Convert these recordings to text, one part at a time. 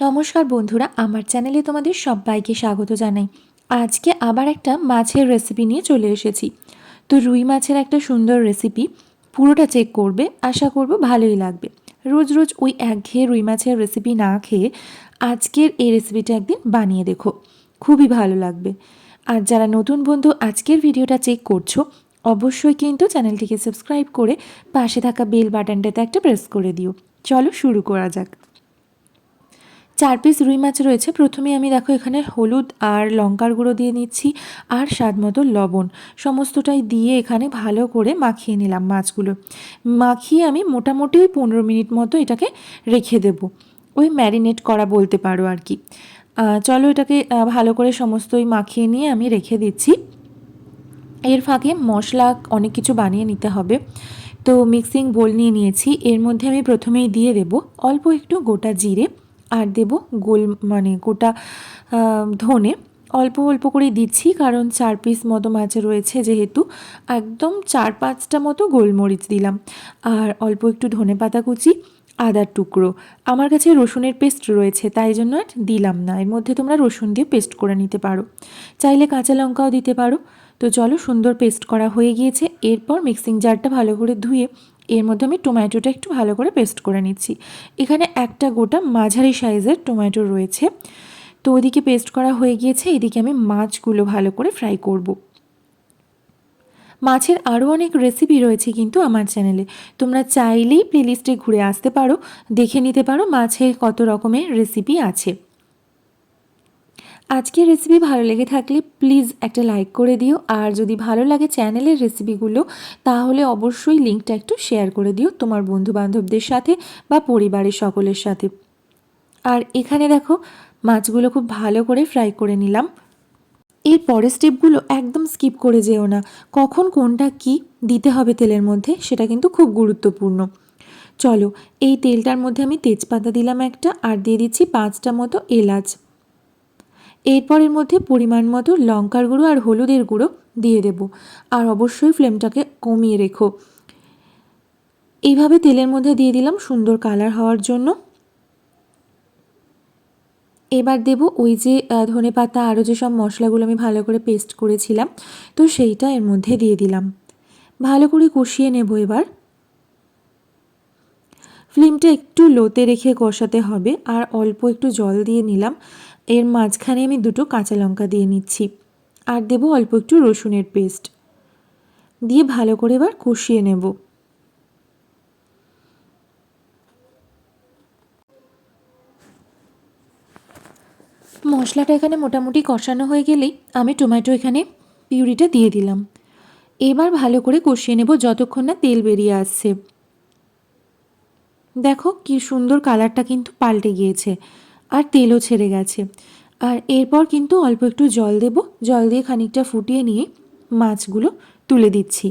নমস্কার বন্ধুরা, আমার চ্যানেলে তোমাদের সবাইকে স্বাগত জানাই। আজকে আবার একটা মাছের রেসিপি নিয়ে চলে এসেছি। তো রুই মাছের একটা সুন্দর রেসিপি পুরোটা চেক করবে, আশা করব ভালোই লাগবে। রোজ রোজ ওই একঘেয়ে রুই মাছের রেসিপি না খেয়ে আজকের এই রেসিপিটা একদিন বানিয়ে দেখো, খুবই ভালো লাগবে। আর যারা নতুন বন্ধু আজকের ভিডিওটা চেক করছ, অবশ্যই কিন্তু চ্যানেলটিকে সাবস্ক্রাইব করে পাশে থাকা বেল বাটনটাতে একটা প্রেস করে দিও। চলো শুরু করা যাক। চার পিস রুই মাছ রয়েছে। প্রথমে আমি দেখো এখানে হলুদ আর লঙ্কার গুঁড়ো দিয়ে নিচ্ছি আর স্বাদ মতো লবণ। সমস্তটাই দিয়ে এখানে ভালো করে মাখিয়ে নিলাম মাছগুলো। মাখিয়ে আমি মোটামুটি পনেরো মিনিট মতো এটাকে রেখে দেব। ওই ম্যারিনেট করা বলতে পারো আর কি। চলো এটাকে ভালো করে সমস্তই মাখিয়ে নিয়ে আমি রেখে দিচ্ছি। এর ফাঁকে মশলা অনেক কিছু বানিয়ে নিতে হবে। তো মিক্সিং বোল নিয়ে নিয়েছি। এর মধ্যে আমি প্রথমেই দিয়ে দেব অল্প একটু গোটা জিরে। আর দেব গোল মানে গোটা ধনে অল্প অল্প করে দিচ্ছি, কারণ চার পিস মতো মাছ রয়েছে যেহেতু। একদম চার পাঁচটা মতো গোলমরিচ দিলাম। আর অল্প একটু ধনে পাতা কুচি, আদার টুকরো। আমার কাছে রসুনের পেস্ট রয়েছে, তাই জন্য আর দিলাম না। এর মধ্যে তোমরা রসুন দিয়ে পেস্ট করে নিতে পারো। চাইলে কাঁচা লঙ্কাও দিতে পারো। তো চলো সুন্দর পেস্ট করা হয়ে গিয়েছে। এরপর মিক্সিং জারটা ভালো করে ধুয়ে এর মধ্যে আমি টমেটোটা একটু ভালো করে পেস্ট করে নিচ্ছি। এখানে একটা গোটা মাঝারি সাইজের টমেটো রয়েছে। তো ওইদিকে পেস্ট করা হয়ে গিয়েছে, এদিকে আমি মাছগুলো ভালো করে ফ্রাই করব। মাছের আরও অনেক রেসিপি রয়েছে কিন্তু আমার চ্যানেলে তোমরা চাইলেই প্লেলিস্টে ঘুরে আসতে পারো, দেখে নিতে পারো মাছের কত রকমের রেসিপি আছে। আজকের রেসিপি ভালো লেগে থাকলে প্লিজ একটা লাইক করে দিও। আর যদি ভালো লাগে চ্যানেলের রেসিপিগুলো তাহলে অবশ্যই লিঙ্কটা একটু শেয়ার করে দিও তোমার বন্ধু বান্ধবদের সাথে বা পরিবারের সকলের সাথে। আর এখানে দেখো, মাছগুলো খুব ভালো করে ফ্রাই করে নিলাম। এর পরের স্টেপগুলো একদম স্কিপ করে যেও না। কখন কোনটা কি দিতে হবে তেলের মধ্যে, সেটা কিন্তু খুব গুরুত্বপূর্ণ। চলো, এই তেলটার মধ্যে আমি তেজপাতা দিলাম একটা, আর দিয়ে দিচ্ছি পাঁচটা মতো এলাচ। এরপর এর মধ্যে পরিমাণ মতো লঙ্কার গুঁড়ো আর হলুদের গুঁড়ো দিয়ে দেব। আর অবশ্যই ফ্লেমটাকে কমিয়ে রেখো। এইভাবে তেলের মধ্যে দিয়ে দিলাম সুন্দর কালার হওয়ার জন্য। এবার দেব ওই যে ধনে পাতা আরও যেসব মশলাগুলো আমি ভালো করে পেস্ট করেছিলাম, তো সেইটা এর মধ্যে দিয়ে দিলাম। ভালো করে কষিয়ে নেব এবার। ফ্লেমটা একটু লোতে রেখে কষাতে হবে, আর অল্প একটু জল দিয়ে নিলাম। এর মাঝখানে আমি দুটো কাঁচা লঙ্কা দিয়ে নিচ্ছি। আর দেব অল্প একটু রসুনের পেস্ট। দিয়ে ভালো করে এবার কষিয়ে নেব। মশলাটা এখানে মোটামুটি কষানো হয়ে গেলেই আমি টমেটো এখানে পিউরিটা দিয়ে দিলাম। এবার ভালো করে কষিয়ে নেব যতক্ষণ না তেল বেরিয়ে আসছে। দেখো কি সুন্দর কালারটা কিন্তু পাল্টে গিয়েছে। আর তেলও ছেড়ে গেছে। আর এরপর কিন্তু অল্প একটু জল দেব। জল দিয়ে খানিকটা ফুটিয়ে নিয়ে মাছগুলো তুলে দিচ্ছি।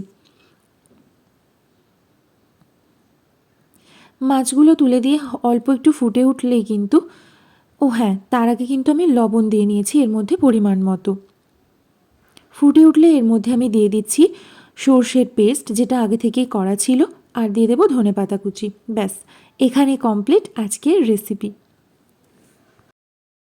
মাছগুলো তুলে দিয়ে অল্প একটু ফুটে উঠলেই কিন্তু, ও হ্যাঁ তার আগে কিন্তু আমি লবণ দিয়ে নিয়েছি, এর মধ্যে পরিমাণ মতো। ফুটে উঠলে এর মধ্যে আমি দিয়ে দিচ্ছি সর্ষের পেস্ট, যেটা আগে থেকেই করা ছিল, আর দিয়ে দেবো ধনে পাতা কুচি। ব্যাস এখানে কমপ্লিট আজকের রেসিপি